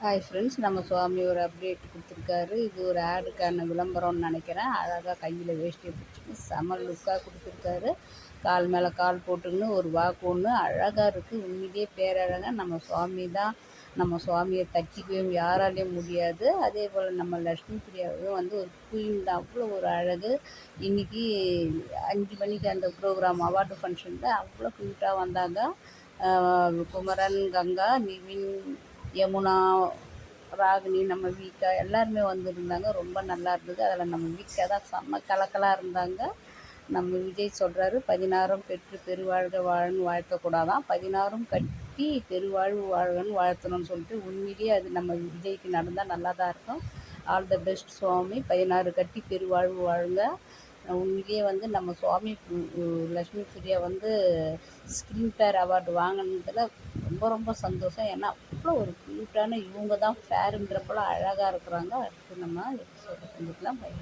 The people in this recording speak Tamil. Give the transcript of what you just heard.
ஹாய் ஃப்ரெண்ட்ஸ் நம்ம சுவாமி ஒரு அப்டேட் கொடுத்துருக்காரு. இது ஒரு ஆடுக்கான விளம்பரம்னு நினைக்கிறேன். அழகாக கையில் வேஷ்டியை பிடிச்சிட்டு செம லுக்காக கொடுத்துருக்காரு. கால் மேலே கால் போட்டுக்கின்னு ஒரு வாக்கு ஒன்று அழகாக இருக்குது உண்மையிலேயே பேரழகாக நம்ம சுவாமி தான். நம்ம சுவாமியை தட்டிக்கவே யாராலையும் முடியாது. அதே போல் நம்ம லக்ஷ்மி பிரியாவும் வந்து ஒரு குயின் தான். அவ்வளோ ஒரு அழகு. இன்றைக்கி அஞ்சு மணிக்கு அந்த ப்ரோக்ராம் அவார்டு ஃபங்க்ஷனில் அவ்வளோ க்யூட்டாக வந்தாங்க. குமரன் கங்கா நிவின் யமுனா ராகினி நம்ம வீக்கா எல்லாருமே வந்திருந்தாங்க. ரொம்ப நல்லா இருந்தது. அதில் நம்ம வீக்கா தான் செம்ம கலக்கலாக இருந்தாங்க. நம்ம விஜய் சொல்கிறாரு பதினாறும் பெற்று பெருவாழ்க வாழன்னு வாழ்த்தக்கூடாதான் பதினாறும் கட்டி பெருவாழ்வு வாழ்கன்னு வாழ்த்தணும்னு சொல்லிட்டு உண்மையிலேயே அது நம்ம விஜய்க்கு நடந்தால் நல்லா தான் இருக்கும். ஆல் த பெஸ்ட் சுவாமி. பதினாறு கட்டி பெருவாழ்வு வாழுங்க உண்மையிலேயே வந்து நம்ம சுவாமி லக்ஷ்மி பிரியா வந்து ஸ்க்ரீன் பேர் அவார்டு வாங்கினதில் ரொம்ப ரொம்ப சந்தோஷம். ஏன்னா அவ்வளோ ஒரு க்யூட்டான இவங்க தான் ஃபேருன்றப்போல அழகாக இருக்கிறாங்க. அடுத்து நம்ம எபிசோட செஞ்சுக்கலாம் பை